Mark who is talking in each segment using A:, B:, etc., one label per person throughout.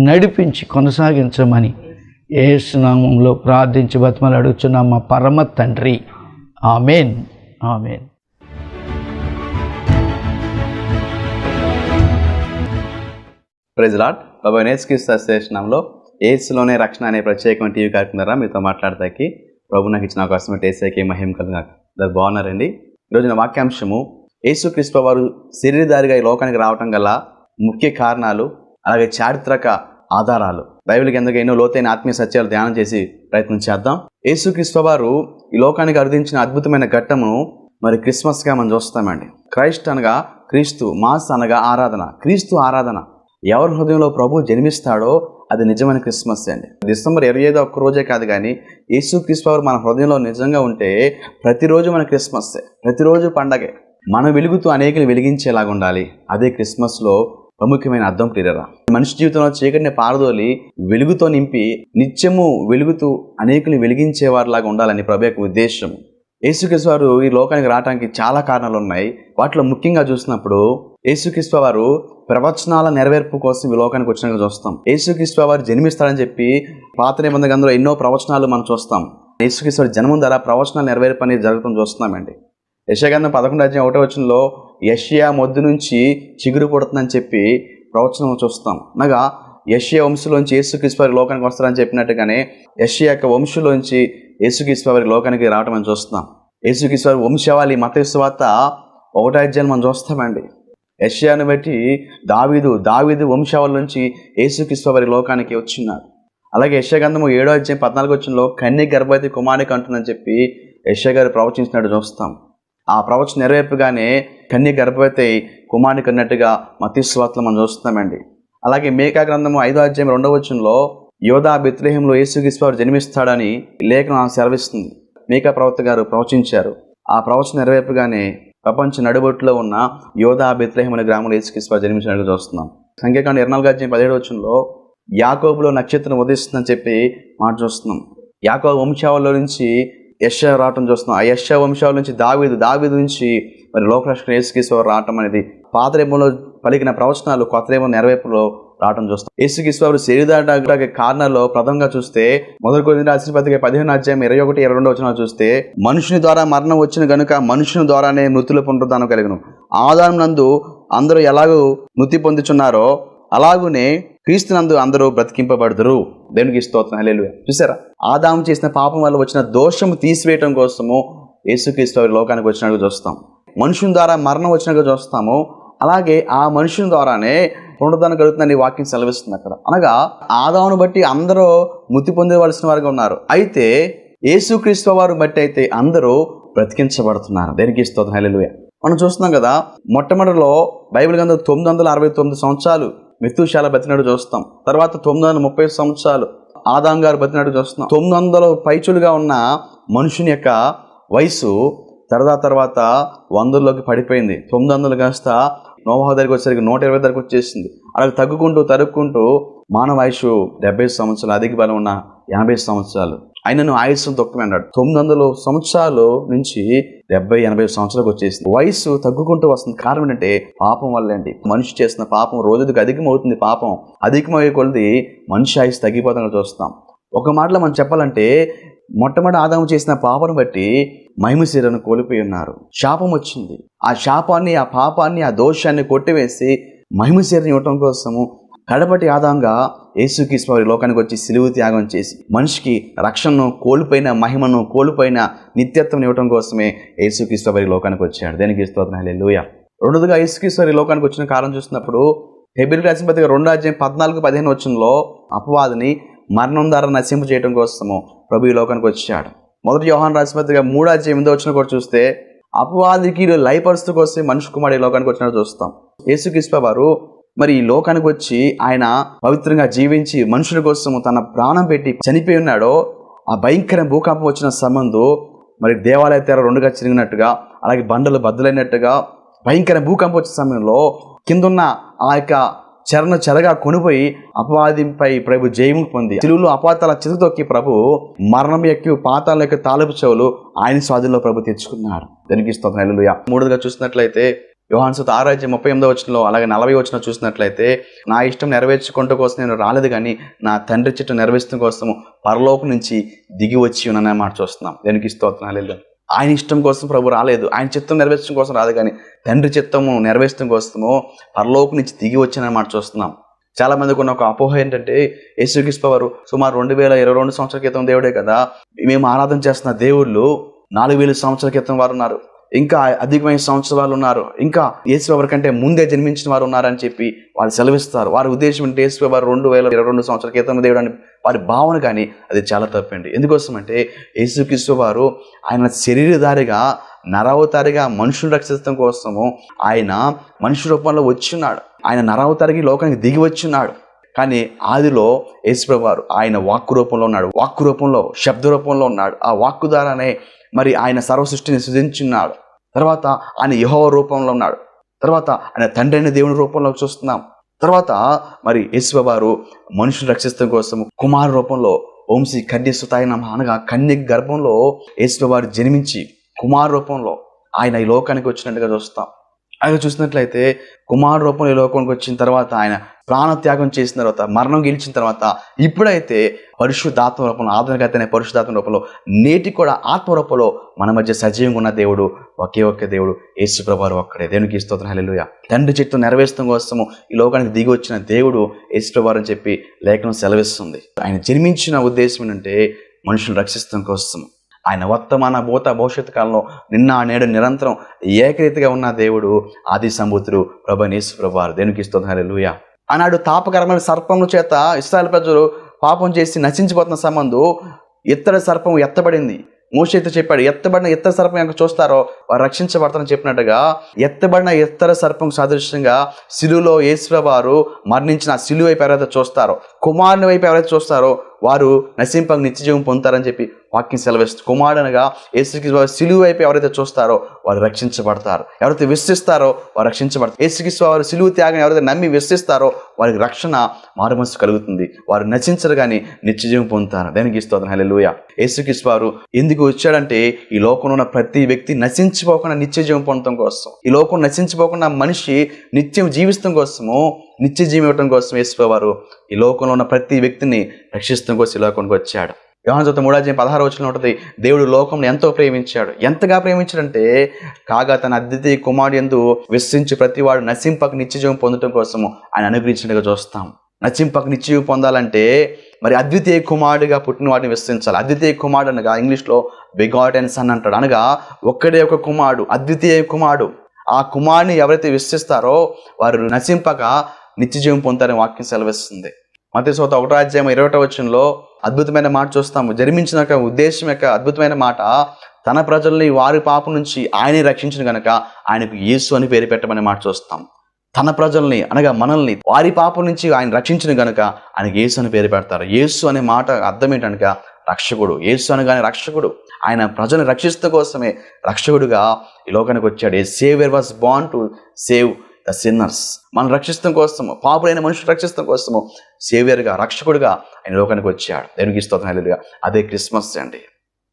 A: నడిపించి కొనసాగించమని ఏసునామంలో ప్రార్థించి బతిమలు అడుగుచున్నాం మా పరమ తండ్రి. ఆమెన్. ఆమెన్.
B: ప్రజలాట్ బాబా నేర్చుకిస్తా స్టేషనంలో ఏసులోనే రక్షణ అనే ప్రత్యేకమైన టీవీ కార్యక్రమం ద్వారా మీతో మాట్లాడతాకి ప్రభు నాకు ఇచ్చిన అవకాశం ఏసైకి మహిమ కలిగిన బాగున్నారండి? ఈరోజు నా వాక్యాంశము యేసు క్రీస్తు వారు శరీరధారిగా ఈ లోకానికి రావటం గల ముఖ్య కారణాలు అలాగే చారిత్రక ఆధారాలు. బైబిల్కి ఎందుకు ఎన్నో లోతైన ఆత్మీయ సత్యాలు ధ్యానం చేసి ప్రయత్నం చేద్దాం. యేసు వారు ఈ లోకానికి అరుదించిన అద్భుతమైన ఘట్టమును మరి క్రిస్మస్గా మనం చూస్తామండి. క్రైస్ట్ అనగా క్రీస్తు మాస్ అనగా ఆరాధన క్రీస్తు ఆరాధన. ఎవరి హృదయంలో ప్రభు జన్మిస్తాడో అది నిజమైన క్రిస్మస్ అండి. డిసెంబర్ ఇరవై ఐదో ఒక్క రోజే కాదు కానీ యేసు క్రీస్తువారు మన హృదయంలో నిజంగా ఉంటే ప్రతిరోజు మన క్రిస్మస్సే ప్రతిరోజు పండగే. మన వెలుగుతూ అనేకలు వెలిగించేలాగా ఉండాలి. అదే క్రిస్మస్లో ప్రముఖమైన అర్థం ప్రియరా మనిషి జీవితంలో చీకటిని పారదోలి వెలుగుతో నింపి నిత్యము వెలుగుతూ అనేకులు వెలిగించేవారిలాగా ఉండాలని ప్రభు యొక్క ఉద్దేశం యేసుక్రీస్తు వారు ఈ లోకానికి రావడానికి చాలా కారణాలు ఉన్నాయి వాటిలో ముఖ్యంగా చూసినప్పుడు యేసుక్రీస్తు వారు ప్రవచనాల నెరవేర్పు కోసం ఈ లోకానికి వచ్చినట్టు చూస్తాం. యేసుక్రీస్తు వారు జన్మిస్తారని చెప్పి పాత నిబంధన గ్రంథంలో ఎన్నో ప్రవచనాలు మనం చూస్తాం. యేసుక్రీస్తు వారి జన్మం ద్వారా ప్రవచనాల నెరవేర్పు అనేది జరుగుతుంది చూస్తున్నామండి. యశగంధం పదకొండు అధ్యాయం ఒకటో వచనంలో యషియా మొద్దు నుంచి చిగురు పుడుతుందని చెప్పి ప్రవచనం చూస్తాం. అనగా యషియా వంశంలోంచి యేసుక్రీస్తు లోకానికి వస్తారని చెప్పినట్టుగానే యషియా యొక్క వంశంలోంచి యేసుక్రీశ్వరి లోకానికి రావటం మనం చూస్తున్నాం యేసుక్రీశ్వరి వారి వంశవాళి మత విశ్వాత ఒకటో అధ్యాయం మనం చూస్తామండి. యషియాను బట్టి దావీదు దావీదు వంశావళి నుంచి యేసుక్రీశ్వరి లోకానికి వచ్చినాడు. అలాగే యశగంధము ఏడో అధ్యాయం పద్నాలుగు వచ్చినలో కన్య గర్భవతి కుమారికి అంటుందని చెప్పి యశ గారు ప్రవచించినట్టు చూస్తాం. ఆ ప్రవచన నెరవేర్పుగానే కన్య గర్భవతి కుమారునికి అన్నట్టుగా మతీశ్వార్తలు మనం చూస్తున్నామండి. అలాగే మేకా గ్రంథము ఐదో అధ్యాయం రెండవ వచనంలో యోధా బెత్లేహంలో యేసుక్రీశ్వరు జన్మిస్తాడని లేఖనం సెలవిస్తుంది. మేకా ప్రవక్త గారు ప్రవచించారు. ఆ ప్రవచన నెరవేర్పుగానే ప్రపంచ నడుబొట్టులో ఉన్న యోధా బెత్లేహం అనే గ్రామంలో యేసుక్రీశ్వరు జన్మించినట్టు చూస్తున్నాం. సంఖ్యాకాండ ఇరవై నాలుగు అధ్యాయం పదిహేడు వచనంలో యాకోబులో నక్షత్రం ఉదయిస్తుందని చెప్పి మాట చూస్తున్నాం. యాకోబు వంశావళిలో నుంచి యశ రావటం చూస్తున్నాం. ఆ యశ వంశాల నుంచి దావీదు దావీదు నుంచి మరి లోకలక్ష్మణ యేసుకీశ్వరు రావటం అనేది పాతరేపంలో పలికిన ప్రవచనాలు కొత్తరేమో నెరవేర్పులో రావటం చూస్తాం యేసుకీశ్వరు శరీరానికి కారణాల్లో ప్రథమంగా చూస్తే మొదటి కొన్ని రాసిన పత్రిక పదిహేను అధ్యాయం ఇరవై ఒకటి ఇరవై రెండు వచ్చిన చూస్తే మనుషుని ద్వారా మరణం వచ్చిన గనుక మనుషుని ద్వారానే మృతుల పునరుద్ధానం కలిగను. ఆదాయం నందు అందరూ ఎలాగూ మృతి పొందుచున్నారో అలాగునే క్రీస్తునందు అందరూ బ్రతికింపబడుదురు. దేవునికి స్తోత్రం. హలేలు చూసారా? ఆదాము చేసిన పాపం వల్ల వచ్చిన దోషము తీసివేయటం కోసము యేసుక్రీస్తు వారి లోకానికి వచ్చినట్టు చూస్తాం. మనుషుని ద్వారా మరణం వచ్చినట్టు చూస్తాము. అలాగే ఆ మనుషుని ద్వారానే పునరుద్ధరణ కలుగుతుందని వాక్యం సెలవిస్తుంది అక్కడ. అనగా ఆదామును బట్టి అందరూ మృతి పొందవలసిన వారుగా ఉన్నారు. అయితే యేసుక్రీస్తు వారు బట్టి అయితే అందరూ బ్రతికించబడుతున్నారు. దేనికి స్తోత్రం. హలేలుయ మనం చూస్తున్నాం కదా మొట్టమొదటిలో బైబిల్ గ్రంథం తొమ్మిది వందల అరవై తొమ్మిది సంవత్సరాలు మెతుశాల బతినాడు చూస్తాం. తర్వాత తొమ్మిది వందల ముప్పై సంవత్సరాలు ఆదాం గారు బతినట్టు చూస్తున్నాం. తొమ్మిది వందల పైచులుగా ఉన్న మనుషుని యొక్క వయసు తర్వాత తర్వాత వందల్లోకి పడిపోయింది. తొమ్మిది వందలు కాస్త నోవాహ దగ్గరికి వచ్చేసరికి నూట ఇరవై దగ్గరకు వచ్చేసింది. అలా తగ్గుకుంటూ తరుక్కుంటూ మానవ వయసు డెబ్బై సంవత్సరాలు అధిక బలం ఉన్న ఎనభై సంవత్సరాలు. ఆయనను ఆయుస్సు తొక్కమే అన్నాడు తొమ్మిది వందల సంవత్సరాలు నుంచి డెబ్బై ఎనభై సంవత్సరాలకు వచ్చేసింది. వయసు తగ్గుకుంటూ వస్తుంది. కారణం ఏంటంటే పాపం వల్ల అండి. మనిషి చేసిన పాపం రోజుకి అధికమవుతుంది పాపం. అధికమయ్యే కొలది మనిషి ఆయుస్సు తగ్గిపోతాం చూస్తాం. ఒక మాటలో మనం చెప్పాలంటే మొట్టమొదటి ఆదాము చేసిన పాపను బట్టి మహిమ కోల్పోయి ఉన్నారు. శాపం వచ్చింది. ఆ శాపాన్ని ఆ పాపాన్ని ఆ దోషాన్ని కొట్టివేసి మహిమ ఇవ్వటం కోసము కడపటి ఆదాంగా యేసుక్రీస్తు వారి లోకానికి వచ్చి సిలువు త్యాగం చేసి మనిషికి రక్షణను కోల్పోయిన మహిమను కోల్పోయిన నిత్యత్వం ఇవ్వడం కోసమే యేసుక్రీస్తు వారి లోకానికి వచ్చాడు. దేనికి స్తోత్రం? లూయ రెండోదిగా యేసుక్రీస్తు వారి లోకానికి వచ్చిన కారణం చూసినప్పుడు హెబిల్ రాసిన పత్రిక రెండో అధ్యాయం పద్నాలుగు పదిహేను వచ్చంలో అపవాదిని మరణం ద్వారా నశింపు చేయడం కోసము ప్రభు ఈ లోకానికి వచ్చాడు. మొదటి యోహాన్ రాసిన పత్రిక మూడో అధ్యాయం ఎనిమిదో వచ్చిన కూడా చూస్తే అపవాదికి లయపరుస్తూ కోసం మనిషి కుమారుడు ఈ లోకానికి వచ్చినట్టు చూస్తాం. యేసుక్రీస్తు వారు మరి ఈ లోకానికి వచ్చి ఆయన పవిత్రంగా జీవించి మనుషుల కోసం తన ప్రాణం పెట్టి చనిపోయి ఉన్నాడో ఆ భయంకర భూకంపం వచ్చిన సంబంధం మరి దేవాలయ తెర రెండుగా చిరిగినట్టుగా అలాగే బండలు బద్దలైనట్టుగా భయంకర భూకంపం వచ్చిన సమయంలో కిందున్న ఆ యొక్క చరణ చెరగా కొనిపోయి అపవాదిపై ప్రభు జయము పొంది తెలుగులో అపాతాల చిరుతొక్కి ప్రభు మరణం ఎక్కి పాతాల యొక్క తాలపు చెవులు ఆయన స్వాధీనంలో ప్రభు తెచ్చుకున్నాడు దానికి ఇస్తుంది హల్లెలూయా. మూడోదిగా చూసినట్లయితే యోహాన్ సుత ముప్పై ఎనిమిదో వచ్చినలో అలాగే నలభై వచ్చిన చూసినట్లయితే నా ఇష్టం నెరవేర్చుకుంటూ కోసం నేను రాలేదు కానీ నా తండ్రి చెట్టు నెరవేర్చడం కోసము పరలోకం నుంచి దిగి వచ్చి ఉన్నాననే మాట చూస్తున్నాం. దేనికి స్తోత్రం ఆయన ఇష్టం కోసం ప్రభు రాలేదు. ఆయన చిత్తం నెరవేర్చడం కోసం రాదు కానీ తండ్రి చిత్తము నెరవేర్చడం కోసము పరలోకం నుంచి దిగి వచ్చిన మాట చూస్తున్నాం. చాలా మందికి ఉన్న ఒక అపోహ ఏంటంటే యేసుక్రీస్తు వారు సుమారు రెండు వేల ఇరవై రెండు సంవత్సరాల క్రితం దేవుడే కదా మేము ఆరాధన చేస్తున్న దేవుళ్ళు నాలుగు వేల సంవత్సరాల క్రితం వారు ఉన్నారు. ఇంకా అధికమైన సంవత్సరాలు ఉన్నారు. ఇంకా యేసు కంటే ముందే జన్మించిన వారు ఉన్నారని చెప్పి వాళ్ళు సెలవిస్తారు. వారి ఉద్దేశం అంటే యేసు రెండు వేల ఇరవై రెండు సంవత్సరాల క్రితం దేవుడు వారి భావన కానీ అది చాలా తప్పండి. ఎందుకోసం అంటే యేసుక్రీస్తు వారు ఆయన శరీరధారిగా నరావతారిగా మనుషులు రక్షించడం కోసము ఆయన మనుషు రూపంలో వచ్చిన్నాడు ఆయన నరావతారికి లోకానికి దిగి వచ్చిన్నాడు కానీ ఆదిలో యేసుప్రభువారు ఆయన వాక్కు రూపంలో ఉన్నాడు. వాక్కు రూపంలో శబ్ద రూపంలో ఉన్నాడు. ఆ వాక్కు ద్వారానే మరి ఆయన సర్వ సృష్టిని సృజించున్నాడు తర్వాత ఆయన యహోవ రూపంలో ఉన్నాడు. తర్వాత ఆయన తండ్రి అయిన దేవుని రూపంలో చూస్తున్నాం. తర్వాత మరి యేసుప్రభు వారు మనుషులు రక్షించడం కోసం కుమార రూపంలో వంశీ కన్యసుతాయన అనగా కన్య గర్భంలో యేసుప్రభు వారు జన్మించి కుమార రూపంలో ఆయన ఈ లోకానికి వచ్చినట్టుగా చూస్తాం. ఆయన చూసినట్లయితే కుమార రూపంలో ఈ లోకానికి వచ్చిన తర్వాత ఆయన ప్రాణత్యాగం చేసిన తర్వాత మరణం గెలిచిన తర్వాత ఇప్పుడైతే పరిశుద్ధాత్మ రూపంలో ఆధునికత అనే పరిశుద్ధాత్మ రూపంలో నేటి కూడా ఆత్మ రూపంలో మన మధ్య సజీవంగా ఉన్న దేవుడు ఒకే ఒకే దేవుడు యేసుప్రభారు ఒక్కడే. దేవునికి స్తోత్రం. హలెలుయ తండ్రి చెట్టు నెరవేర్చడం కోసము ఈ లోకానికి దిగి వచ్చిన దేవుడు యేసుప్రభారు అని చెప్పి లేఖనం సెలవిస్తుంది. ఆయన జన్మించిన ఉద్దేశం ఏంటంటే మనుషులను రక్షించడం కోసం ఆయన వర్తమాన భూత భవిష్యత్తు కాలంలో నిన్న నేడు నిరంతరం ఏకరీతిగా ఉన్న దేవుడు ఆది సంబుతుడు ప్రభు యేసు దేనికి ఇస్తుంది లూయ ఆనాడు తాపకరమైన సర్పముల చేత ఇస్రాయల్ ప్రజలు పాపం చేసి నశించిపోతున్న సంబంధం ఇత్తడి సర్పం ఎత్తబడింది. మోషైతే చెప్పాడు ఎత్తబడిన ఎత్తర సర్పం ఎంత చూస్తారో వారు రక్షించబడతారని చెప్పినట్టుగా ఎత్తబడిన ఇత్తర సర్పం సాదృశ్యంగా సిలువలో యేసుల వారు మరణించిన సిలువ వైపు ఎవరైతే చూస్తారో కుమారుని వైపు ఎవరైతే చూస్తారో వారు నశింపక నిత్యజీవం పొందుతారని చెప్పి వాక్యం సెలవిస్తూ కుమారుడనగా ఏసుకి సిలువు వైపు ఎవరైతే చూస్తారో వారు రక్షించబడతారు. ఎవరైతే విశ్వసిస్తారో వారు రక్షించబడతారు. ఏసుకి వారు సిలువు త్యాగం ఎవరైతే నమ్మి విశ్వసిస్తారో వారికి రక్షణ మారుమనసు కలుగుతుంది. వారు నశించరు కానీ నిత్యజీవం పొందుతారు. దానికి ఇస్తుంది హలెలుయ యేసుకి వారు ఎందుకు వచ్చాడంటే ఈ లోకంలో ఉన్న ప్రతి వ్యక్తి నశించిపోకుండా నిత్యజీవం పొందడం కోసం. ఈ లోకం నశించిపోకుండా మనిషి నిత్యం జీవిస్తం కోసము నిత్య జీవం ఇవ్వడం కోసం వేసుకోవారు ఈ లోకంలో ఉన్న ప్రతి వ్యక్తిని రక్షిస్తం కోసం ఈ లోకానికి వచ్చాడు. యోహాను చదువు మూడాధ్యాయం పదహారు వచ్చిన ఉంటుంది దేవుడు లోకంలో ఎంతో ప్రేమించాడు. ఎంతగా ప్రేమించాడంటే కాగా తన అద్వితీయ కుమారుడు ఎందు విశ్వసించి ప్రతివాడు నశింపక నిత్యజీవం పొందడం కోసము ఆయన అనుగ్రహించినట్టుగా చూస్తాం. నశింపక నిత్యజీవం పొందాలంటే మరి అద్వితీయ కుమారుడిగా పుట్టిన వాడిని విశ్వించాలి అద్వితీయ కుమారుడు అనగా ఇంగ్లీష్లో బిగాట్ అండ్ సన్ అంటాడు. అనగా ఒక్కడే ఒక కుమారుడు అద్వితీయ కుమారుడు. ఆ కుమారుని ఎవరైతే విశ్వసిస్తారో వారు నశింపక నిత్యజీవం పొందుతారని వాక్యం సెలవిస్తుంది. మత సోత ఒకటో ఇరవై వచనంలో అద్భుతమైన మాట చూస్తాము. జన్మించిన యొక్క ఉద్దేశం యొక్క అద్భుతమైన మాట తన ప్రజల్ని వారి పాపం నుంచి ఆయనే రక్షించిన గనక ఆయనకు యేసు అని పేరు పెట్టమనే మాట చూస్తాం. తన ప్రజల్ని అనగా మనల్ని వారి పాపం నుంచి ఆయన రక్షించిన గనుక ఆయనకు యేసు అని పేరు పెడతారు. యేసు అనే మాట అర్థం ఏంటనక రక్షకుడు. యేసు అనగానే రక్షకుడు. ఆయన ప్రజలను రక్షిస్తూ కోసమే రక్షకుడుగా ఈ లోకానికి వచ్చాడు. A saviour was born to save the sinners మనం రక్షిస్తాం కోసము పాపులైన మనుషులు రక్షిస్తాం కోసము సేవియర్గా రక్షకుడిగా ఆయన లోకానికి వచ్చాడు. దేవునికి ఇస్తాం హల్లెలూయా. అదే క్రిస్మస్ అండి.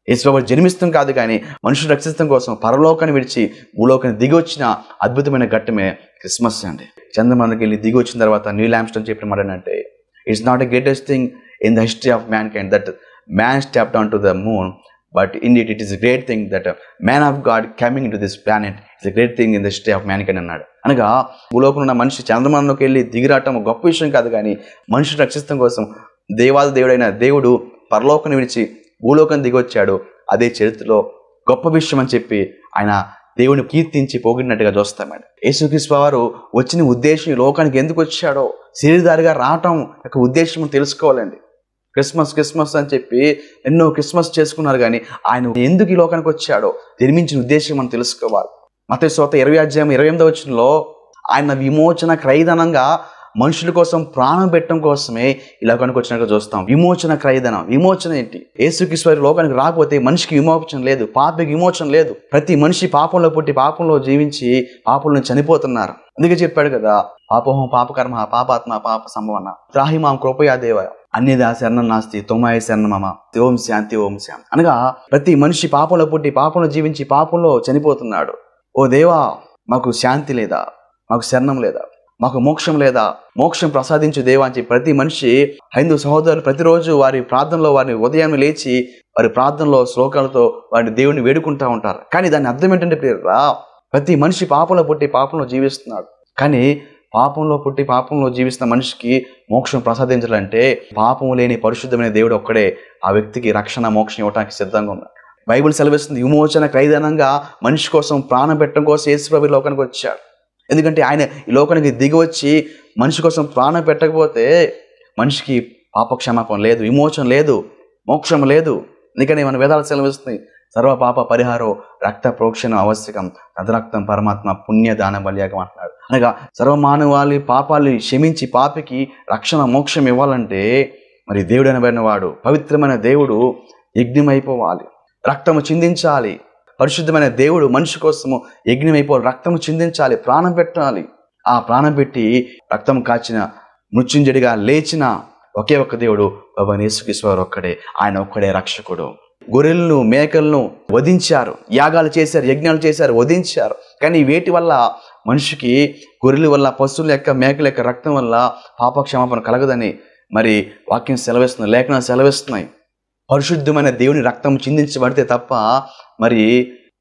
B: యేసుబాబు జన్మిస్తాం కాదు కానీ మనుషులు రక్షిస్తాం కోసం పరలోకాన్ని విడిచి భూలోకాన్ని దిగి వచ్చిన అద్భుతమైన ఘట్టమే క్రిస్మస్ అండి. చంద్రమందకి వెళ్ళి దిగి వచ్చిన తర్వాత న్యూ ల్యాంప్స్టోన్ చెప్పిన మాట ఏంటంటే it's not a greatest thing in the history of mankind that man step down to the moon but in it it is great thing that man of God coming to this planet it's great thing in the history of mankind అన్నాడు. అనగా భూలోకం ఉన్న మనిషి చంద్రమానంలోకి వెళ్ళి దిగిరాటం గొప్ప విషయం కాదు కానీ మనిషి రక్షించడం కోసం దేవాది దేవుడైన దేవుడు పరలోకం విడిచి భూలోకం దిగొచ్చాడు. అదే చరిత్రలో గొప్ప విషయం అని చెప్పి ఆయన దేవుని కీర్తించి పోగినట్టుగా చూస్తామండి యేసుక్రీస్తు వారు వచ్చిన ఉద్దేశం లోకానికి ఎందుకు వచ్చాడో శరీరదారిగా రావటం యొక్క ఉద్దేశం తెలుసుకోవాలండి. క్రిస్మస్ క్రిస్మస్ అని చెప్పి ఎన్నో క్రిస్మస్ చేసుకున్నారు కానీ ఆయన ఎందుకు ఈ లోకానికి వచ్చాడో నిర్మించిన ఉద్దేశం మనం తెలుసుకోవాలి. మతేశ్వత ఇరవై అధ్యాయం ఇరవై ఎనిమిదో వచ్చినలో ఆయన విమోచన క్రయధనంగా మనుషుల కోసం ప్రాణం పెట్టడం కోసమే ఇలా కనుకొచ్చినట్లు వచ్చినట్టు చూస్తాం. విమోచన క్రయధనం. విమోచన ఏంటి? యేసుక్రీశ్వరి లోకానికి రాకపోతే మనిషికి విమోచన లేదు. పాపకి విమోచన లేదు. ప్రతి మనిషి పాపంలో పుట్టి పాపంలో జీవించి పాపంలో చనిపోతున్నారు. అందుకే చెప్పాడు కదా పాపహం పాపకర్మ పాపాత్మ పాప సంభవన. త్రాహిమాం కృపయా దేవ. అన్యదా శరణం నాస్తి తొమ్మాయ శరణమమ ఓం శాంతి ఓం శాంతి. అనగా ప్రతి మనిషి పాపంలో పుట్టి పాపంలో జీవించి పాపంలో చనిపోతున్నాడు. ఓ దేవా మాకు శాంతి లేదా? మాకు శరణం లేదా? మాకు మోక్షం లేదా? మోక్షం ప్రసాదించు దేవా అని చెప్పి ప్రతి మనిషి హైందూ సహోదరులు ప్రతిరోజు వారి ప్రార్థనలో వారిని ఉదయం లేచి వారి ప్రార్థనలో శ్లోకాలతో వారి దేవుని వేడుకుంటా ఉంటారు. కానీ దాని అర్థం ఏంటంటే ప్రియరా ప్రతి మనిషి పాపంలో పుట్టి పాపంలో జీవిస్తున్నాడు. కానీ పాపంలో పుట్టి పాపంలో జీవిస్తున్న మనిషికి మోక్షం ప్రసాదించాలంటే పాపం లేని పరిశుద్ధమైన దేవుడు ఒక్కడే. ఆ వ్యక్తికి రక్షణ మోక్షం ఇవ్వడానికి సిద్ధంగా ఉన్నాడు. బైబిల్ సెలవిస్తుంది విమోచన క్రైదనంగా మనిషి కోసం ప్రాణం పెట్టడం కోసం యేసుప్రభు లోకానికి వచ్చాడు. ఎందుకంటే ఆయన ఈ లోకానికి దిగి వచ్చి మనిషి కోసం ప్రాణం పెట్టకపోతే మనిషికి పాపక్షమాపం లేదు విమోచన లేదు మోక్షం లేదు. ఎందుకని మన వేదాలు సెలవిస్తుంది సర్వ పాప పరిహారం రక్త ప్రోక్షణ ఆవశ్యకం తదరక్తం పరమాత్మ పుణ్య దాన బలియాగం అంటున్నాడు. అనగా సర్వమానవాళి పాపాలు క్షమించి పాపికి రక్షణ మోక్షం ఇవ్వాలంటే మరి దేవుడు అనబడిన వాడు పవిత్రమైన దేవుడు యజ్ఞమైపోవాలి. రక్తము చిందించాలి. పరిశుద్ధమైన దేవుడు మనిషి కోసము యజ్ఞమైపోవాలి రక్తము చిందించాలి ప్రాణం పెట్టాలి. ఆ ప్రాణం పెట్టి రక్తం కాచిన మృత్యుంజడిగా లేచిన ఒకే ఒక్క దేవుడు బాబా యేసుక్రీశ్వరు ఒక్కడే. ఆయన ఒక్కడే రక్షకుడు. గొర్రెలను మేకలను వధించారు. యాగాలు చేశారు యజ్ఞాలు చేశారు వధించారు. కానీ వేటి వల్ల మనిషికి గొర్రెల వల్ల పశువుల యొక్క మేకల యొక్క రక్తం వల్ల పాపక్షమాపణ కలగదని మరి వాక్యం సెలవిస్తుంది లేఖనాలు సెలవిస్తున్నాయి. పరిశుద్ధమైన దేవుని రక్తం చిందించబడితే తప్ప మరి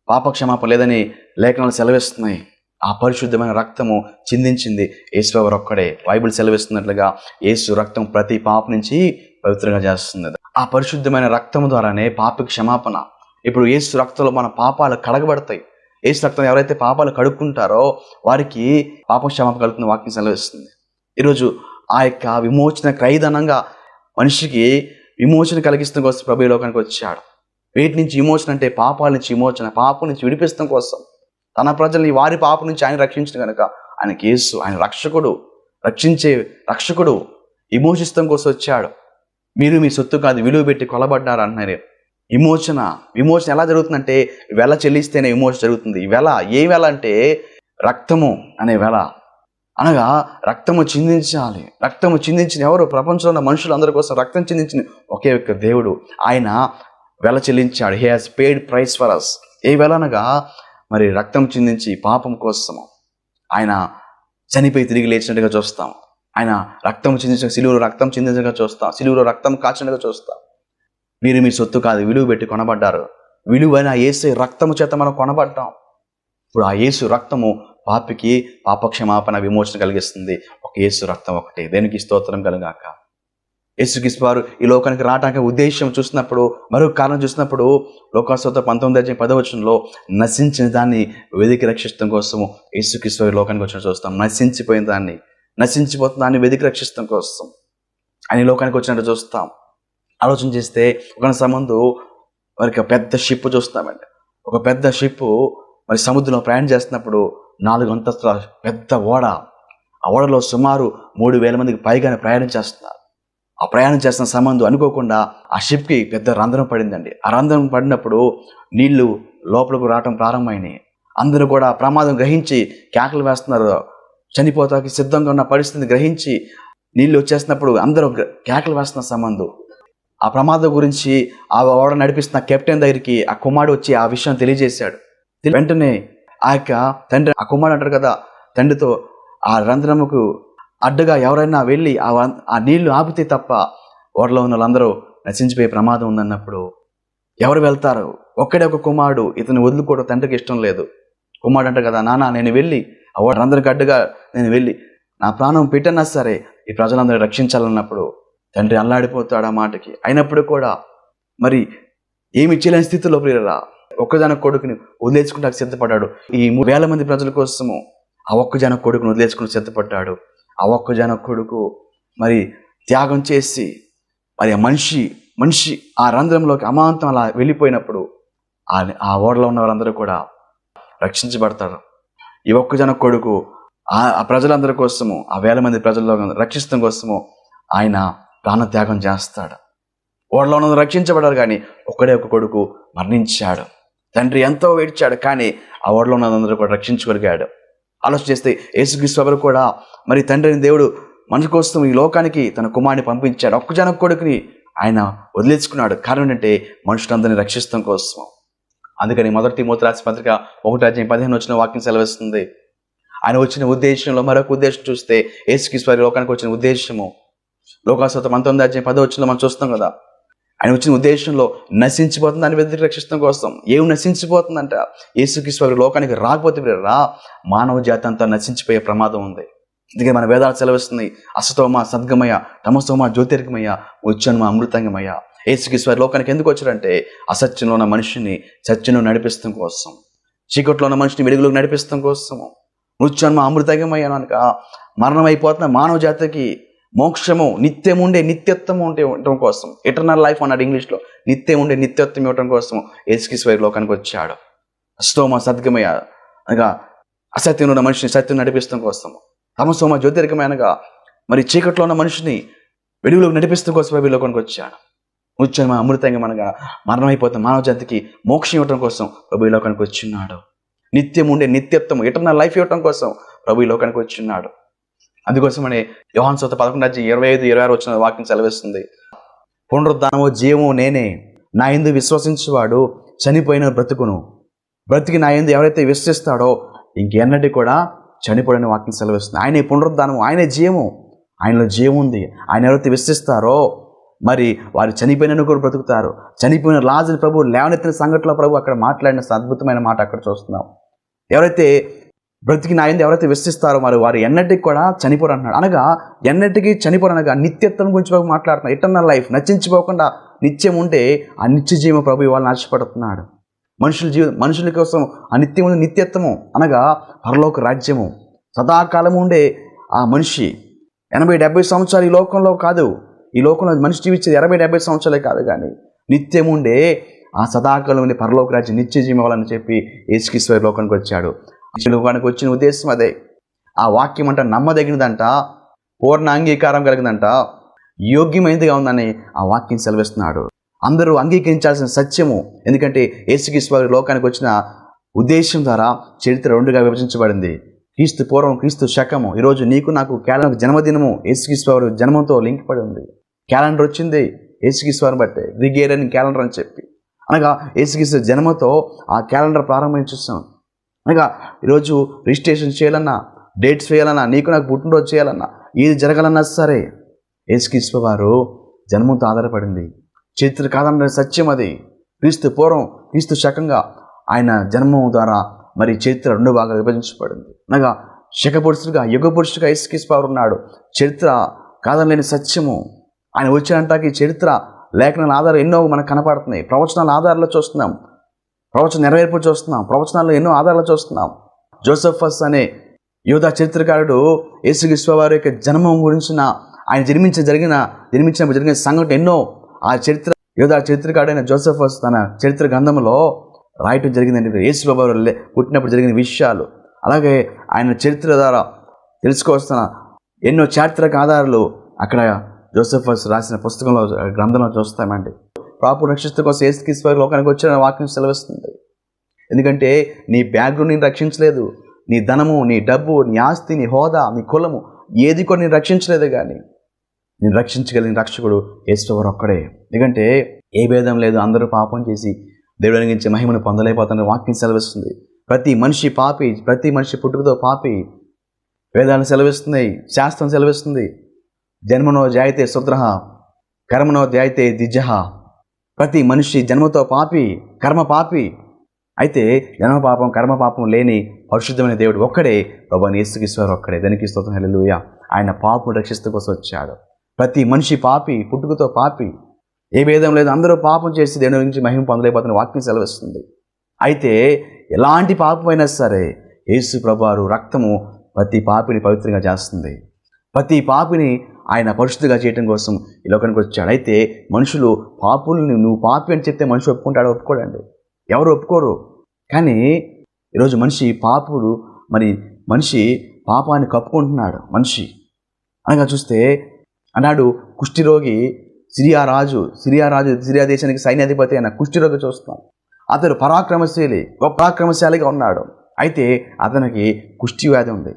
B: పాపక్షమాపణ లేదని లేఖనాలు సెలవిస్తున్నాయి. ఆ పరిశుద్ధమైన రక్తము చిందించింది యేసువారు ఒక్కడే. బైబిల్ సెలవిస్తున్నట్లుగా యేసు రక్తం ప్రతి పాప నుంచి పవిత్రంగా చేస్తుంది ఆ పరిశుద్ధమైన రక్తం ద్వారానే పాప క్షమాపణ. ఇప్పుడు యేసు రక్తంలో మన పాపాలు కడగబడతాయి. యేసు రక్తం ఎవరైతే పాపాలు కడుక్కుంటారో వారికి పాప క్షమాపణ కలుగుతున్న వాక్యం సెలవిస్తుంది. ఈరోజు ఆ యొక్క విమోచన క్రైదనంగా మనిషికి విమోచన కలిగిస్తున్న కోసం ప్రభు ఈ లోకానికి వచ్చాడు. వీటి నుంచి విమోచన అంటే పాపాల నుంచి విమోచన పాపం నుంచి విడిపిస్తాం కోసం. తన ప్రజల్ని వారి పాపం నుంచి ఆయన రక్షించిన కనుక ఆయన కేసు ఆయన రక్షకుడు రక్షించే రక్షకుడు విమోచిస్తాం కోసం వచ్చాడు. మీరు మీ సొత్తు కాదు విలువ పెట్టి కొలబడ్డారు అంటున్నారు విమోచన విమోచన ఎలా జరుగుతుందంటే వెల చెల్లిస్తేనే విమోచన జరుగుతుంది. వెల ఏ వెల అంటే రక్తము అనే వెల. అనగా రక్తము చిందించాలి. రక్తము చిందించిన ఎవరు? ప్రపంచంలో ఉన్న మనుషులందరి కోసం రక్తం చిందించిన ఒకే ఒక్క దేవుడు. ఆయన వెల చెల్లించాడు. He has paid price for us ఏ వెల అనగా మరి రక్తం చిందించి పాపం కోసము ఆయన చనిపోయి తిరిగి లేచినట్టుగా చూస్తాం. ఆయన రక్తం చిందించిన సిలువులో రక్తం చిందించగా చూస్తాం. సిలువులో రక్తం కాచినట్టుగా చూస్తాం. మీరు మీ సొత్తు కాదు విలువ పెట్టి కొనబడ్డారు. విలువైన ఏసే రక్తము చేత మనం కొనబడ్డాం. ఇప్పుడు ఆ యేసు రక్తము పాపికి పాపక్షమాపణ విమోచన కలిగిస్తుంది. ఒక యేసు రక్తం ఒకటి. దేనికి స్తోత్రం కలుగాక? యేసుక్రీస్తు వారు ఈ లోకానికి రావడానికి ఉద్దేశం చూసినప్పుడు మరొక కారణం చూసినప్పుడు లోకాస్తోత పంతొమ్మిది అధ్యాయం పదవచనంలో నశించిన దాన్ని వెదికి రక్షించడం కోసము యేసుక్రీస్తు లోకానికి వచ్చిన చూస్తాం. నశించిపోయిన దాన్ని నశించిపోతున్న దాన్ని వెదికి రక్షించడం కోసం ఆయన ఈ లోకానికి వచ్చినట్టు చూస్తాం. ఆలోచన చేస్తే ఒక సంబంధు వారికి పెద్ద షిప్ చూస్తామండి. ఒక పెద్ద షిప్ మరి సముద్రంలో ప్రయాణం చేస్తున్నప్పుడు నాలుగు అంతస్తుల పెద్ద ఓడ. ఆ ఓడలో సుమారు మూడు వేల మందికి పైగానే ప్రయాణం చేస్తున్నారు. ఆ ప్రయాణం చేస్తున్న సంబంధం అనుకోకుండా ఆ షిప్కి పెద్ద రంధ్రం పడిందండి. ఆ రంధ్రం పడినప్పుడు నీళ్ళు లోపలకు రావటం ప్రారంభమైనాయి. అందరూ కూడా ప్రమాదం గ్రహించి కేకలు వేస్తున్నారు. చనిపోతాకి సిద్ధంగా ఉన్న పరిస్థితిని గ్రహించి నీళ్ళు వచ్చేసినప్పుడు అందరూ కేకలు వేస్తున్న సంబంధం ఆ ప్రమాదం గురించి ఆ ఓడ నడిపిస్తున్న కెప్టెన్ దగ్గరికి ఆ కుమారుడు వచ్చి ఆ విషయం తెలియజేశాడు. వెంటనే ఆ యొక్క తండ్రి ఆ కుమారుడు అంటారు కదా తండ్రితో ఆ రంధ్రముకు అడ్డుగా ఎవరైనా వెళ్ళి ఆ ఆ నీళ్ళు ఆపితే తప్ప ఓడలో ఉన్న వాళ్ళందరూ నశించిపోయే ప్రమాదం ఉందన్నప్పుడు ఎవరు వెళ్తారు? ఒక్కడే ఒక కుమారుడు ఇతను వదులుకోవడం తండ్రికి ఇష్టం లేదు. కుమారుడు అంటారు కదా నాన్న నేను వెళ్ళి ఆ వారందరికి అడ్డుగా నేను వెళ్ళి నా ప్రాణం పెట్టన్నా సరే ఈ ప్రజలందరూ రక్షించాలన్నప్పుడు తండ్రి అల్లాడిపోతాడు ఆ మాటకి. అయినప్పుడు కూడా మరి ఏమి చేయలేని స్థితిలో ప్రియరా ఒక్కజన కొడుకుని వదిలేసుకుంటే సిద్ధపడ్డాడు. ఈ మూడు వేల మంది ప్రజల కోసము ఆ ఒక్కజన కొడుకుని వదిలేసుకుని సిద్ధపడ్డాడు. ఆ ఒక్కజన కొడుకు మరి త్యాగం చేసి మరి ఆ మనిషి మనిషి ఆ రంధ్రంలోకి అమాంతం అలా వెళ్ళిపోయినప్పుడు ఆ ఆ ఓడలో ఉన్న వారందరూ కూడా రక్షించబడతారు. ఈ ఒక్కజన కొడుకు ఆ ఆ ప్రజలందరి కోసము ఆ వేల మంది ప్రజల్లో రక్షించడం కోసము ఆయన ప్రాణత్యాగం చేస్తాడు. ఓడలో ఉన్నది రక్షించబడారు కానీ ఒక్కడే ఒక కొడుకు మరణించాడు. తండ్రి ఎంతో ఏడ్చాడు కానీ ఆ ఓడలో ఉన్నదందరూ కూడా రక్షించగలిగాడు. ఆలోచన చేస్తే యేసుక్రీస్తు ఎవరు కూడా మరి తండ్రిని దేవుడు మన కోసం ఈ లోకానికి తన కుమారుని పంపించాడు. ఒక్క జన కొడుకుని ఆయన వదిలేసుకున్నాడు. కారణం ఏంటంటే మనుషులందరినీ రక్షిస్తాం కోసం. అందుకని మొదటి మూత్రాసి పత్రిక ఒకటి రాజ్యం పదిహేను వచ్చిన వాక్యం సెలవిస్తుంది. ఆయన వచ్చిన ఉద్దేశంలో మరొక ఉద్దేశం చూస్తే యేసుక్రీస్తు లోకానికి వచ్చిన ఉద్దేశము. లోకాసత పంతొమ్మిది రాజ్యం పదో వచ్చిన మనం చూస్తాం కదా ఆయన వచ్చిన ఉద్దేశంలో నశించిపోతుంది దాన్ని వెతికి రక్షిస్తాం కోసం. ఏం నశించిపోతుందంట? యేసుక్రీశ్వరు లోకానికి రాకపోతే మీరు రా. మానవ జాతి అంతా నశించిపోయే ప్రమాదం ఉంది. అందుకే మన వేదాలు సెలవిస్తున్నాయి. అసతోమ సద్గమయ తమసోమ జ్యోతిర్గమయ ఉచ్చన్మ అమృతంగమయ. యేసుక్రీశ్వరు లోకానికి ఎందుకు వచ్చాడంటే అసత్యంలో ఉన్న మనిషిని సత్యంలో నడిపిస్తాం కోసం. చీకట్లో ఉన్న మనిషిని వెలుగులోకి నడిపిస్తాం కోసము. మృత్యున్మ అమృతంగమయ అనక మరణం అయిపోతున్న మానవ జాతికి మోక్షము నిత్యం ఉండే నిత్యత్వం ఉంటే ఉండటం కోసం. ఎటర్నల్ లైఫ్ అన్నాడు ఇంగ్లీష్లో. నిత్యం ఉండే నిత్యత్వం ఇవ్వటం కోసం ఏసుకిస్వైర్ లోకానికి వచ్చాడు. స్తోమ సద్గమయ అనగా అసత్యం ఉన్న మనిషిని సత్యం నడిపిస్తాం కోసం. తమసోమ జ్యోతిర్గమయనగా మరి చీకట్లో ఉన్న మనిషిని వెలుగులోకి నడిపిస్తాం కోసం ప్రభు ఈ లోకానికి వచ్చాడు. ముత్యమ అమృతంగా మనగా మరణమైపోతున్న మానవ జాతికి మోక్షం ఇవ్వటం కోసం ప్రభు ఈ లోకానికి వచ్చిన్నాడు నిత్యం ఉండే నిత్యత్వం ఎటర్నల్ లైఫ్ ఇవ్వటం కోసం ప్రభు ఈ లోకానికి వచ్చిన్నాడు అందుకోసమని యోహాన్ సోత పదకొండు అధ్యాయం ఇరవై ఐదు ఇరవై ఆరు వచ్చిన వాక్యం సెలవిస్తుంది. పునరుద్ధానము జీవము నేనే నా ఎందు విశ్వసించేవాడు చనిపోయిన బ్రతుకును. బ్రతికి నా ఎందు ఎవరైతే విశ్వసిస్తాడో ఇంకెన్నటి కూడా చనిపోయిన వాక్యం సెలవిస్తుంది. ఆయనే పునరుద్ధానము ఆయనే జీవము. ఆయనలో జీవం ఉంది. ఆయన ఎవరైతే విశ్వసిస్తారో మరి వారు చనిపోయిన కూడా బ్రతుకుతారు. చనిపోయిన రాజుని ప్రభు లేవనెత్తిన సంఘటనలో ప్రభు అక్కడ మాట్లాడిన అద్భుతమైన మాట అక్కడ చూస్తున్నాం. ఎవరైతే బ్రతికి నా ఎవరైతే విశ్వసిస్తారో మరి వారు ఎన్నటికి కూడా చనిపోరు అంటున్నాడు అనగా ఎన్నటికీ చనిపోరు అనగా నిత్యత్వం గురించి ప్రభు మాట్లాడుతున్నాడు. ఇటర్నల్ లైఫ్ నచ్చించిపోకుండా నిత్యం ఉంటే ఆ నిత్య జీవం ప్రభు ఇవాళ నాశపడుతున్నాడు. మనుషుల జీవ మనుషుల కోసం ఆ నిత్యం ఉండే నిత్యత్వము అనగా పరలోక రాజ్యము. సదాకాలం ఉండే ఆ మనిషి. ఎనభై డెబ్బై సంవత్సరాలు ఈ లోకంలో కాదు. ఈ లోకంలో మనిషి జీవించేది ఎనభై డెబ్బై సంవత్సరాలే కాదు కానీ నిత్యం ఉండే ఆ సదాకాలం ఉండే పరలోక రాజ్యం నిత్య జీవం ఇవ్వాలని చెప్పి ఏసుకిశ్వరి లోకానికి వచ్చాడు. ఈ వచ్చిన ఉద్దేశం అదే. ఆ వాక్యం అంట నమ్మదగినదంట పూర్ణ అంగీకారం కలిగిందంట యోగ్యమైనదిగా ఉందని ఆ వాక్యం సెలవిస్తున్నాడు. అందరూ అంగీకరించాల్సిన సత్యము ఎందుకంటే యేసుక్రీస్తు లోకానికి వచ్చిన ఉద్దేశం ద్వారా చరిత్ర రెండుగా విభజించబడింది. క్రీస్తు పూర్వం క్రీస్తు శకము. ఈరోజు నీకు నాకు క్యాలెండర్ జన్మదినము యేసుక్రీశ్వరు జన్మంతో లింక్ పడి ఉంది. క్యాలెండర్ వచ్చింది యేసుక్రీశ్వరుని బట్టే. రిగేరని క్యాలెండర్ అని చెప్పి. అనగా యేసుక్రీస్తు జన్మతో ఆ క్యాలెండర్ ప్రారంభించుస్తాం అనగా ఈరోజు రిజిస్ట్రేషన్ చేయాలన్నా డేట్స్ వేయాలన్నా నీకు నాకు పుట్టినరోజు చేయాలన్నా ఏది జరగాలన్నా సరే యేసుక్రీస్తు వారు జన్మంతో ఆధారపడింది. చరిత్ర కాదన్న సత్యం అది. క్రీస్తు పూర్వం క్రీస్తు శకంగా ఆయన జన్మం ద్వారా మరి చరిత్ర రెండు భాగాలు విభజించబడింది. అనగా శక పురుషుడిగా యుగ పురుషుడిగా యేసుక్రీస్తు వారు ఉన్నాడు. చరిత్ర కాదనలేని సత్యము. ఆయన వచ్చినంటాకి చరిత్ర లేఖనాల ఆధారం ఎన్నో మనకు కనపడుతున్నాయి. ప్రవచనాల ఆధారాలు చూస్తున్నాం. ప్రవచన నెరవేర్పు చూస్తున్నాం. ప్రవచనాల్లో ఎన్నో ఆధారాలు చూస్తున్నాం. జోసఫస్ అనే యోధా చరిత్రకారుడు యేసుగిశ్వ వారి యొక్క జన్మం గురించిన ఆయన జన్మించిన జరిగిన జన్మించినప్పుడు జరిగిన సంఘటన ఎన్నో ఆ చరిత్ర యోధా చరిత్రకారుడైన జోసఫస్ తన చరిత్ర గ్రంథంలో రాయటం జరిగిందండి. యేసు వారు లే- పుట్టినప్పుడు జరిగిన విషయాలు. అలాగే ఆయన చరిత్ర ద్వారా తెలుసుకోవస్తున్న ఎన్నో చారిత్రక ఆధారాలు అక్కడ జోసఫస్ రాసిన పుస్తకంలో గ్రంథంలో చూస్తామండి. పాపు రక్షిత కోసం ఏసుక్రీస్తు లోకానికి వచ్చిన వాక్యం సెలవిస్తుంది. ఎందుకంటే నీ బ్యాక్గ్రౌండ్ నేను రక్షించలేదు. నీ ధనము నీ డబ్బు నీ ఆస్తి నీ హోదా నీ కులము ఏది కూడా నేను రక్షించలేదు కానీ నేను రక్షించగలిగిన రక్షకుడు యేసువారు ఒక్కడే. ఎందుకంటే ఏ భేదం లేదు అందరూ పాపం చేసి దేవుడు అనుగించే మహిమను పొందలేకపోతున్న వాక్యం సెలవిస్తుంది. ప్రతి మనిషి పాపి ప్రతి మనిషి పుట్టుకతో పాపి. వేదాలను సెలవిస్తున్నాయి శాస్త్రం సెలవిస్తుంది. జన్మనో జాయితే శుద్రహ కర్మనో జాయితే దిజహ ప్రతి మనిషి జన్మతో పాపి కర్మ పాపి. అయితే జన్మ పాపం కర్మ పాపం లేని పరిశుద్ధమైన దేవుడు ఒక్కడే. ప్రభా యేసుకిశ్వరు ఒక్కడే. దానికి స్తోత్రం? హెలలుయ ఆయన పాపం రక్షిస్తూ కోసం వచ్చాడు. ప్రతి మనిషి పాపి పుట్టుకతో పాపి. ఏ భేదం లేదు. అందరూ పాపం చేసి దేవుని నుంచి మహిమ పొందలేకపోతున్న వాక్యం సెలవిస్తుంది. అయితే ఎలాంటి పాపమైనా సరే యేసు ప్రభువారు రక్తము ప్రతి పాపిని పవిత్రంగా చేస్తుంది. ప్రతి పాపిని ఆయన పరిశుద్ధిగా చేయటం కోసం ఈ లోకానికి వచ్చాడు. అయితే మనుషులు పాపుల్ని నువ్వు పాపి అని చెప్తే మనిషి ఒప్పుకుంటాడో? ఒప్పుకోడండి. ఎవరు ఒప్పుకోరు? కానీ ఈరోజు మనిషి పాపుడు మరి మనిషి పాపాన్ని కప్పుకుంటున్నాడు మనిషి. అనగా చూస్తే అన్నాడు కుష్ఠిరోగి సిరియా రాజు సిరియా రాజు సిరియా దేశానికి సైన్యాధిపతి అయిన కుష్ఠిరోగి చూస్తాం. అతడు పరాక్రమశీలి గొప్ప పరాక్రమశాలిగా ఉన్నాడు. అయితే అతనికి కుష్టి వ్యాధి ఉంది.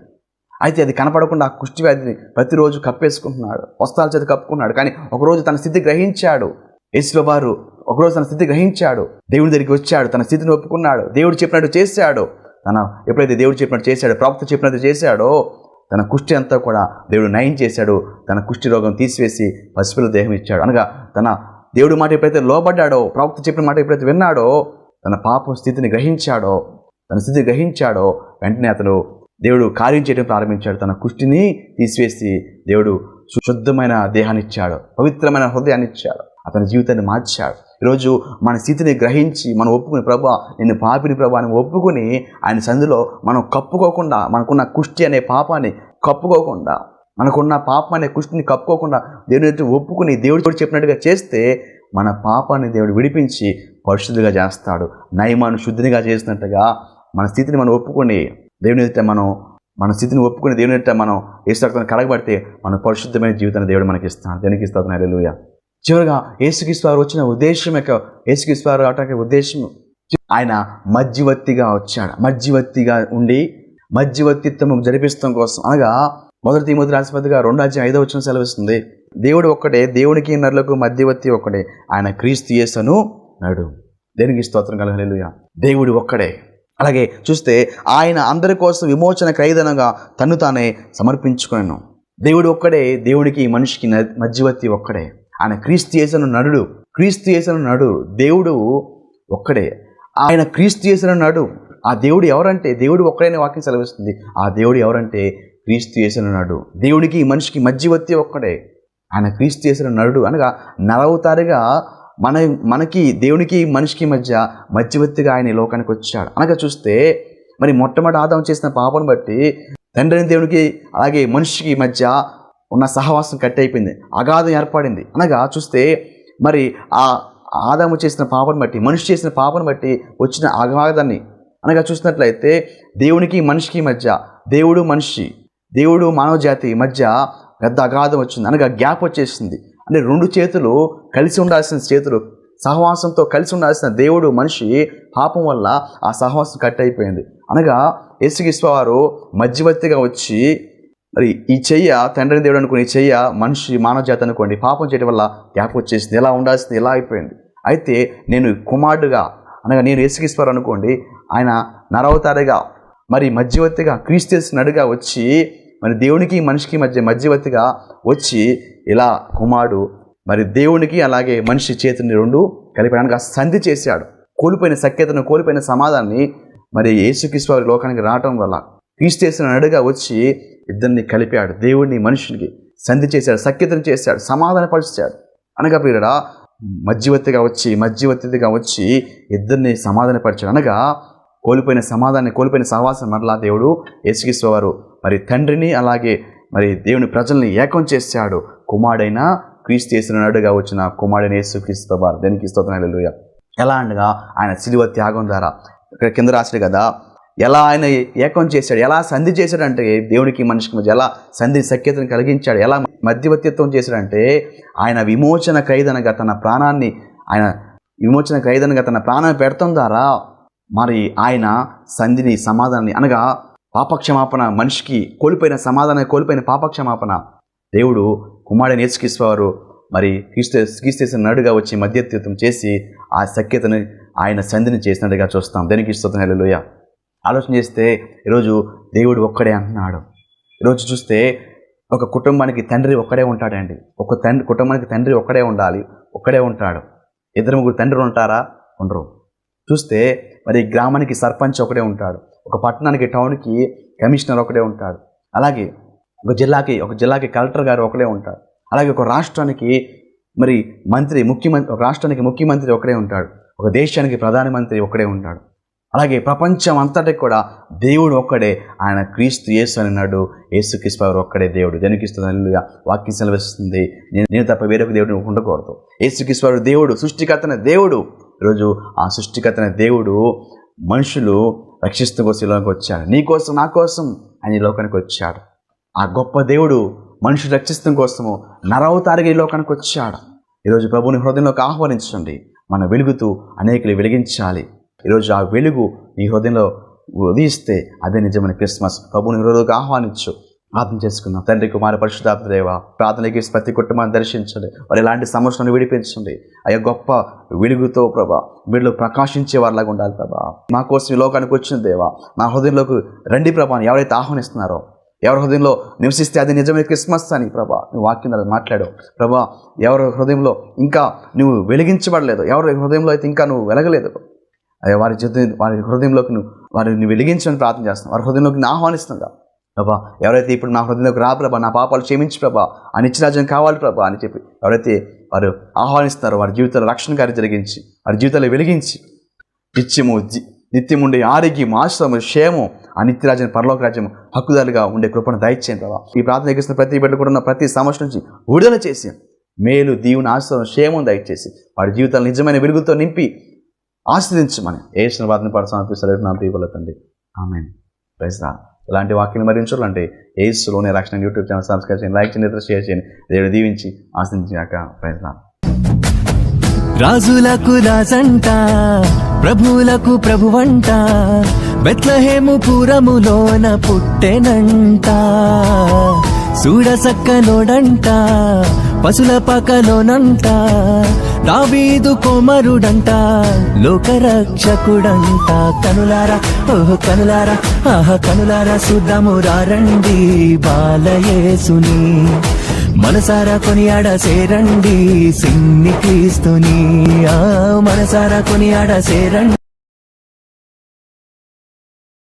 B: అయితే అది కనపడకుండా ఆ కుష్టి వ్యాధిని ప్రతిరోజు కప్పేసుకుంటున్నాడు. వస్త్రాల చేత కప్పుకున్నాడు. కానీ ఒకరోజు తన స్థితి గ్రహించాడు. యేసుబారు ఒకరోజు తన స్థితి గ్రహించాడు. దేవుడి దగ్గరికి వచ్చాడు. తన స్థితిని ఒప్పుకున్నాడు. దేవుడు చెప్పినట్టు చేశాడు. తన ఎప్పుడైతే దేవుడు చెప్పినట్టు చేశాడో ప్రవక్త చెప్పినట్టు చేశాడో తన కుష్టి అంతా కూడా దేవుడు నయం చేశాడు. తన కుష్టి రోగం తీసివేసి పసిపిల్ల దేహం ఇచ్చాడు. అనగా తన దేవుడి మాట ఎప్పుడైతే లోబడ్డాడో ప్రవక్త చెప్పిన మాట ఎప్పుడైతే విన్నాడో తన పాప స్థితిని గ్రహించాడో తన స్థితి గ్రహించాడో వెంటనే అతను దేవుడు కార్యం చేయడం ప్రారంభించాడు. తన కుష్టిని తీసివేసి దేవుడు శుద్ధమైన దేహాన్ని ఇచ్చాడు పవిత్రమైన హృదయాన్ని ఇచ్చాడు అతని జీవితాన్ని మార్చాడు. ఈరోజు మన స్థితిని గ్రహించి మనం ఒప్పుకుని ప్రభా నేను పాపిని ప్రభా అని ఒప్పుకుని ఆయన సంధిలో మనం కప్పుకోకుండా మనకున్న కుష్టి అనే పాపాన్ని కప్పుకోకుండా మనకున్న పాపం అనే కుష్టిని కప్పుకోకుండా దేవుని ఎదుట ఒప్పుకుని దేవుడు చెప్పినట్టుగా చేస్తే మన పాపాన్ని దేవుడు విడిపించి పరిశుద్ధిగా చేస్తాడు. నయమాను శుద్ధినిగా చేసినట్టుగా మన స్థితిని మనం ఒప్పుకొని దేవుని ఎదుట మనం మన స్థితిని ఒప్పుకుని దేవుని ఎదుట మనం ఏసురక్తాన్ని కడగబడితే మన పరిశుద్ధమైన జీవితాన్ని దేవుడు మనకి ఇస్తాడు దేవునికి ఇస్తాను హల్లెలూయ. చివరిగా ఏసుకిశ్వారు వచ్చిన ఉద్దేశం యొక్క ఏసుకిశ్వారు వారు అవటానికి ఉద్దేశం ఆయన మధ్యవర్తిగా వచ్చాడు. మధ్యవర్తిగా ఉండి మధ్యవర్తిత్వం జరిపిస్తాం కోసం. అనగా మొదటి తిమోతి రాసిపతిగా రెండు అధ్యాయం ఐదో వచ్చిన సెలవిస్తుంది. దేవుడు ఒక్కడే దేవునికి నరులకు మధ్యవర్తి ఒక్కడే. ఆయన క్రీస్తు యేసను నడు. దేనికి స్తోత్రం కలగలేలుయా దేవుడు ఒక్కడే. అలాగే చూస్తే ఆయన అందరి కోసం విమోచన ఖైదనగా తను తానే సమర్పించుకున్నాను దేవుడు ఒక్కడే దేవుడికి మనిషికి మధ్యవర్తి ఒక్కడే. ఆయన క్రీస్తు చేసిన నడుడు క్రీస్తు చేసిన నడు దేవుడు ఒక్కడే. ఆయన క్రీస్తు చేసిన నడు ఆ దేవుడు ఎవరంటే దేవుడు ఒక్కడైన వాక్యం సెలవిస్తుంది. ఆ దేవుడు ఎవరంటే క్రీస్తు చేసిన నడు దేవుడికి మనిషికి మధ్యవర్తి ఒక్కడే. ఆయన క్రీస్తు చేసిన నడు అనగా నలవతారుగా మన మనకి దేవునికి మనిషికి మధ్య మధ్యవర్తిగా ఆయన ఈ లోకానికి వచ్చాడు. అనగా చూస్తే మరి మొట్టమొదటి ఆదాం చేసిన పాపను బట్టి తండ్రిని దేవునికి అలాగే మనిషికి మధ్య ఉన్న సహవాసం కట్ అయిపోయింది. అగాధం ఏర్పడింది. అనగా చూస్తే మరి ఆ ఆదాము చేసిన పాపను బట్టి మనిషి చేసిన పాపను బట్టి వచ్చిన అగాధాన్ని అనగా చూసినట్లయితే దేవునికి మనిషికి మధ్య దేవుడు మనిషి దేవుడు మానవ జాతి మధ్య పెద్ద అగాధం వచ్చింది. అనగా గ్యాప్ వచ్చేసింది. అంటే రెండు చేతులు కలిసి ఉండాల్సిన చేతులు సహవాసంతో కలిసి ఉండాల్సిన దేవుడు మనిషి పాపం వల్ల ఆ సహవాసం కట్ అయిపోయింది. అనగా యేసుగిస్వారు మధ్యవర్తిగా వచ్చి మరి ఈ చెయ్య తండ్రిని దేవుడు అనుకుని చెయ్య మనిషి మానవ జాతి అనుకోండి పాపం చేయడం వల్ల గ్యాప్ వచ్చేసింది ఎలా ఉండాల్సింది ఎలా అయిపోయింది. అయితే నేను కుమారుడుగా అనగా నేను యేసుగిస్వారు అనుకోండి ఆయన నరవతారిగా మరి మధ్యవర్తిగా క్రీస్తు నడుగా వచ్చి మరి దేవునికి మనిషికి మధ్య మధ్యవర్తిగా వచ్చి ఇలా కుమారుడు మరి దేవునికి అలాగే మనిషి చేతిని రెండు కలిపడానికి ఆ సంధి చేశాడు. కోల్పోయిన సఖ్యతను కోల్పోయిన సమాధాన్ని మరి యేసుక్రీస్తు లోకానికి రావటం వల్ల క్రీస్తు నడుగా వచ్చి ఇద్దరిని కలిపాడు. దేవుడిని మనుషునికి సంధి చేశాడు సఖ్యతను చేశాడు సమాధానపరిచాడు అనగా ప్రియుడా మధ్యవర్తిగా వచ్చి మధ్యవర్తిగా వచ్చి ఇద్దరిని సమాధానపరిచాడు అనగా కోల్పోయిన సమాధానాన్ని కోల్పోయిన సహవాసం మరలా దేవుడు యేసుక్రీస్తు మరి తండ్రిని అలాగే మరి దేవుని ప్రజల్ని ఏకం చేశాడు. కుమారుడైన క్రీస్తు చేసినట్టుగా వచ్చిన కుమారుడైన యేసుక్రీస్తు వారు దేనికి స్తోత్రం ఎలా అనగా ఆయన సిలువ త్యాగం ద్వారా. ఇక్కడ కింద రాశాడు కదా ఎలా ఆయన ఏకం చేశాడు ఎలా సంధి చేశాడంటే దేవునికి మనిషికి మధ్య ఎలా సంధి సఖ్యతను కలిగించాడు ఎలా మధ్యవర్తిత్వం చేశాడంటే ఆయన విమోచన ఖైదనగా తన ప్రాణాన్ని ఆయన విమోచన ఖైదనగా తన ప్రాణాన్ని పెడతాం ద్వారా మరి ఆయన సంధిని సమాధానాన్ని అనగా పాపక్షమాపణ మనిషికి కోల్పోయిన సమాధానం కోల్పోయిన పాపక్షమాపణ దేవుడు కుమారుడు యేసుక్రీస్తువారు మరి క్రీస్తు క్రీస్తు నడుగా వచ్చి మధ్యత్వం చేసి ఆ సఖ్యతను ఆయన సంధిని చేసినట్టుగా చూస్తాం. దేనికి ఇస్తున్న హల్లెలూయా. ఆలోచన చేస్తే ఈరోజు దేవుడు ఒక్కడే అంటున్నాడు. ఈరోజు చూస్తే ఒక కుటుంబానికి తండ్రి ఒక్కడే ఉంటాడండి. ఒక తండ్రి కుటుంబానికి తండ్రి ఒక్కడే ఉండాలి ఒక్కడే ఉంటాడు. ఇద్దరు ముగ్గురు తండ్రులు ఉంటారా? ఉండరు. చూస్తే మరి గ్రామానికి సర్పంచ్ ఒకడే ఉంటాడు. ఒక పట్టణానికి టౌన్కి కమిషనర్ ఒకడే ఉంటాడు. అలాగే ఒక జిల్లాకి ఒక జిల్లాకి కలెక్టర్ గారు ఒకడే ఉంటాడు అలాగే ఒక రాష్ట్రానికి మరి మంత్రి ముఖ్యమంత్రి ఒక రాష్ట్రానికి ముఖ్యమంత్రి ఒకడే ఉంటాడు. ఒక దేశానికి ప్రధానమంత్రి ఒకడే ఉంటాడు. అలాగే ప్రపంచం అంతటి కూడా దేవుడు ఒక్కడే. ఆయన క్రీస్తు యేసు అని అన్నాడు. యేసు క్రీస్తు ఒక్కడే దేవుడు. దేనికిస్తుంది? వాక్యం సెలవిస్తుంది. నేను నేను తప్ప వేరొక దేవుడు ఉండకూడదు. యేసు క్రీస్తు దేవుడు సృష్టికర్తన దేవుడు. ఈరోజు ఆ సృష్టికర్తన దేవుడు మనుషులు రక్షిస్తూ కోసం ఈ లోకానికి వచ్చాడు నీ కోసం నా కోసం ఆయన ఈ లోకానికి వచ్చాడు. ఆ గొప్ప దేవుడు మనిషి రక్షించడం కోసము నరవతారిగా ఈ లోకానికి వచ్చాడు. ఈరోజు ప్రభుని హృదయంలోకి ఆహ్వానించండి. మన వెలుగుతూ అనేకులు వెలిగించాలి. ఈరోజు ఆ వెలుగు నీ హృదయంలో ఉదయిస్తే అదే నిజమైన క్రిస్మస్. ప్రభుని హృదయంలోకి ఆహ్వానించు. ప్రార్థన చేసుకుందాం. తండ్రి కుమార పరిశుధాత్మ దేవ ప్రార్థనకి ప్రతి కుటుంబాన్ని దర్శించండి. వారు ఎలాంటి సమస్యలను విడిపించండి. అయ్యా గొప్ప వెలుగుతో ప్రభా వీళ్ళు ప్రకాశించే వారిలాగా ఉండాలి ప్రభా. మా కోసం ఈ లోకానికి వచ్చిన దేవా నా హృదయంలోకి రండి ప్రభాని ఎవరైతే ఆహ్వానిస్తున్నారో ఎవరి హృదయంలో నివసిస్తే అది నిజమే క్రిస్మస్ అని ప్రభా నువ్వు వాక్యం ద్వారా మాట్లాడావు. ప్రభా ఎవరి హృదయంలో ఇంకా నువ్వు వెలిగించబడలేదు. ఎవరి హృదయంలో అయితే ఇంకా నువ్వు వెలగలేదు. అయ్యా వారి జీవితం వారి హృదయంలోకి నువ్వు వారిని వెలిగించమని ప్రార్థన చేస్తున్నావు. వారి హృదయంలోకి నేను ఆహ్వానిస్తుందా ప్రభా ఎవరైతే ఇప్పుడు నా హృదయంలోకి రా ప్రభా నా పాపాలు క్షమించి ప్రభా ఆ నిత్యరాజ్యం కావాలి ప్రభా అని చెప్పి ఎవరైతే వారు ఆహ్వానిస్తున్నారో వారి జీవితంలో రక్షణ కార్యం జరిగించి వారి జీవితాలు వెలిగించి నిత్యము నిత్యముండే ఆరోగ్యం ఆశ్రమం క్షేమం ఆ నిత్యరాజ్యం పరలోక రాజ్యం హక్కుదారులుగా ఉండే కృపను దయచేయండి ప్రభా. ఈ ప్రార్థన ఎగిస్తున్న ప్రతి బిడ్డ కూడా ఉన్న ప్రతి సమస్య నుంచి విడుదల చేసి మేలు దీవుని ఆశ్రమం క్షేమం దయచేసి వాడి జీవితాలు నిజమైన వెలుగుతో నింపి ఆశ్రదించమని ఏసిన వారిని పడసాను నా ప్రియపలుతండి ఆమె ప్రైజ్ ఇలాంటి వాక్యం మరించాలంటే ఏసులోనే రక్షణ యూట్యూబ్ ఛానల్ సబ్స్క్రైబ్ చేయండి లైక్ చేయండి షేర్ చేయండి దేవుడు దీవించి ఆశ్రదించాక ప్రైజ్
C: రాజులకు రాజంట ప్రభువులకు ప్రభువంట బెత్లహేము పురములోన పుట్టెనంట. సూడసక్కలోడంట పశుల పకలోనంట దావీదు కుమరుడంట లోకరక్షకుడంట. కనులారా ఓహో కనులారా ఆహ కనులారా సుద్దము రండి బాలయేసుని. మనసారా కొనియాడ సేరండి సిన్ని క్రీస్తుని. ఆ మనసారా కొనియాడ సేరండి.